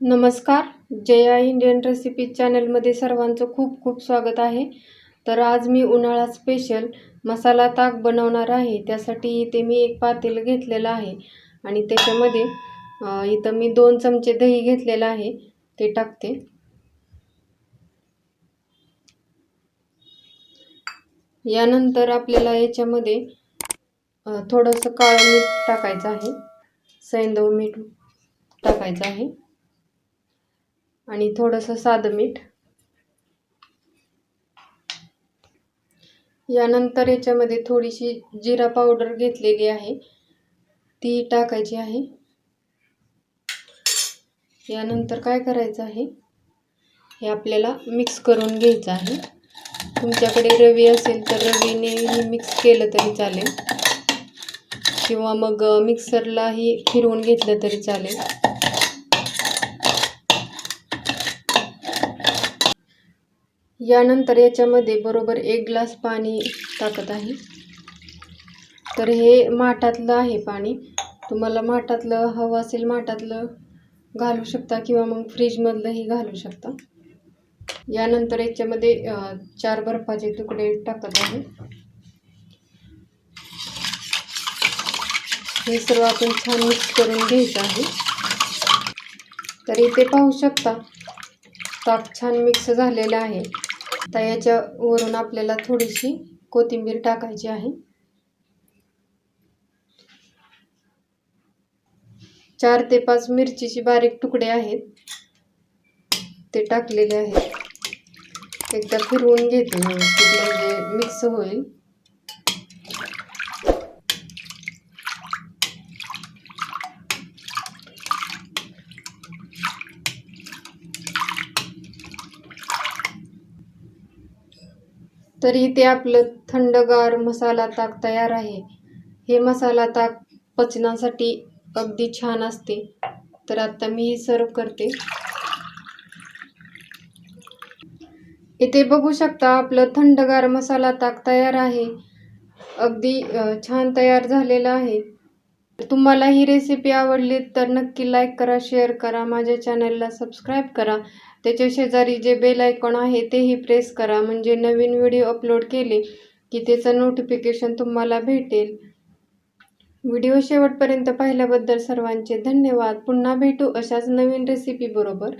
नमस्कार. Jaya Indian recipe चॅनलमध्ये सर्वांचं खूप खूप स्वागत आहे. तर आज मी उन्हाळा स्पेशल मसाला ताक बनवणार आहे. त्यासाठी इथे मी एक पातेलं घेतलेलं आहे. आणि त्याच्यामध्ये इथं मी दोन चमचे दही घेतलेलं आहे. ते टाकते. यानंतर आपल्याला याच्यामध्ये थोडंसं काळं मीठ टाकायचं आहे. सैंदव मीठ टाकायचं आहे. आणि थोडंसं साधं मीठ. यानंतर याच्यामध्ये थोडीशी जिरा पावडर घेतलेली आहे. ती टाकायची आहे. यानंतर काय करायचं आहे? हे आपल्याला मिक्स करून घ्यायचं आहे. तुमच्याकडे रवी असेल तर रवीने मिक्स केलं तरी चालेल. किंवा मग मिक्सरलाही फिरवून घेतलं तरी चालेल. यानंतर याच्यामध्ये बरोबर एक ग्लास पाणी टाकत आहे. तर हे माठातलं आहे पाणी. तुम्हाला माठातलं हवं असेल माठातलं घालू शकता किंवा मग फ्रीजमधलंही घालू शकता. यानंतर याच्यामध्ये चार बर्फाचे तुकडे टाकत आहे. हे सर्व आपण छान मिक्स करून घ्यायचं आहे. तर इथे पाहू शकता ताक छान मिक्स झालेलं आहे. आता याच्यावरून आपल्याला थोडीशी कोथिंबीर टाकायची आहे. चार ते पाच मिरचीचे बारीक तुकडे आहेत. ते टाकलेले आहेत. एकदा फिरवून घेते व्यवस्थित म्हणजे मिक्स होईल. तर इथे आपलं थंडगार मसाला ताक तयार आहे. हे मसाला ताक पचनासाठी अगदी छान असते. तर आता मी हे सर्व करते. इथे बघू शकता आपलं थंडगार मसाला ताक तयार आहे. अगदी छान तयार झालेलं आहे. तुम्हाला ही रेसिपी आवडली तर नक्की लाईक करा शेअर करा माझ्या चॅनलला सबस्क्राईब करा. त्याच्या शेजारी जे बेल आयकॉन आहे तेही प्रेस करा. म्हणजे नवीन व्हिडिओ अपलोड केले की त्याचं नोटिफिकेशन तुम्हाला भेटेल. व्हिडिओ शेवटपर्यंत पाहिल्याबद्दल सर्वांचे धन्यवाद. पुन्हा भेटू अशाच नवीन रेसिपी बरोबर.